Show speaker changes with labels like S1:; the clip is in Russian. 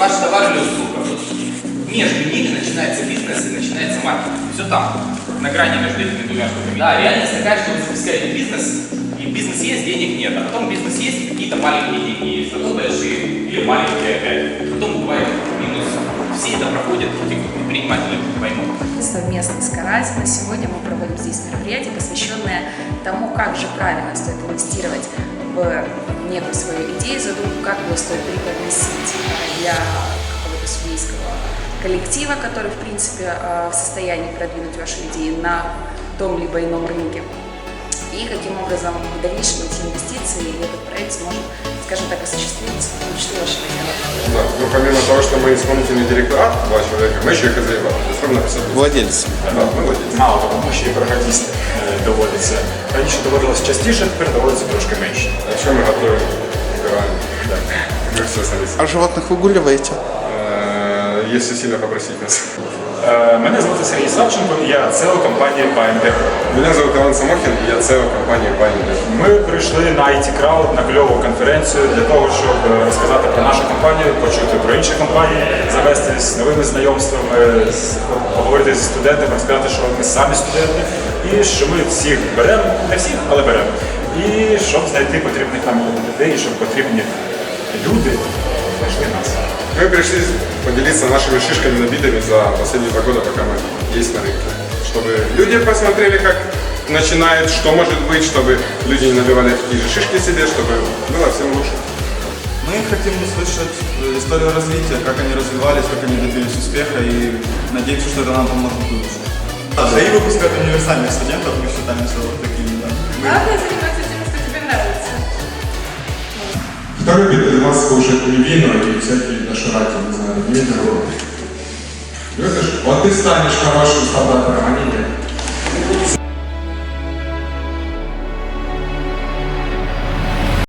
S1: ваш товар или услуга. Между ними начинается бизнес и начинается маркетинг. Все там, на грани между этими двумя штуками. Да, реальность такая, что вы запускаете бизнес, и бизнес есть, денег нет. А потом бизнес есть, и какие-то маленькие деньги есть, зато большие или маленькие опять. Потом бывает минус. Все это проходят, эти предприниматели поймут.
S2: Совместно с Каразино сегодня мы проводим здесь мероприятие, посвященное тому, как же правильно стоит инвестировать в некую свою идею, задумку, как ее стоит преподносить э, для какого-то судейского коллектива, который, в принципе, э, в состоянии продвинуть ваши идеи на том либо ином рынке. И каким образом в дальнейшем эти инвестиции и этот проект сможет, скажем так, осуществиться в мечту вашего дела.
S3: Да. Ну, помимо того, что мы исполнительный директора, два человека, мы еще и хозяева. Дословно 50
S4: Владельці.
S3: Да, мы владельцы.
S5: Мало того, ми ще й програмісти е, доводиться. Раніше доводилось частіше, тепер доводиться трошки менше.
S4: животных выгуливаете?
S3: Э, Если сильно попросить нас.
S5: Е, Мене звати Сергій Савченко, і я СЕО компанії Pioneer.
S3: Меня зовут Иван Самохин, и я CEO компании Pioneer.
S5: Ми прийшли на IT Crowd на кльову конференцію для того, щоб е, розказати про нашу компанію, почути про інші компанії, завести з новими знайомствами, з- поговорити з студентами, розказати, що ми самі студенти, і що ми всіх беремо, не всіх, але беремо. І щоб знайти потрібних нам людей, і щоб потрібні люди Знайшли нас.
S3: Мы пришли поделиться нашими шишками набитыми за последние два года, пока мы есть на рынке. Чтобы люди посмотрели, как начинают, что может быть, чтобы люди не набивали такие же шишки себе, чтобы было всем лучше.
S6: Мы хотим услышать э, историю развития, как они развивались, как они добились успеха и надеемся, что это нам поможет в будущем. Да, и выпускают универсальных студентов, мы считаемся вот такими, да. Мы-
S7: Вот ты станешь хорошим стартапером, а не я.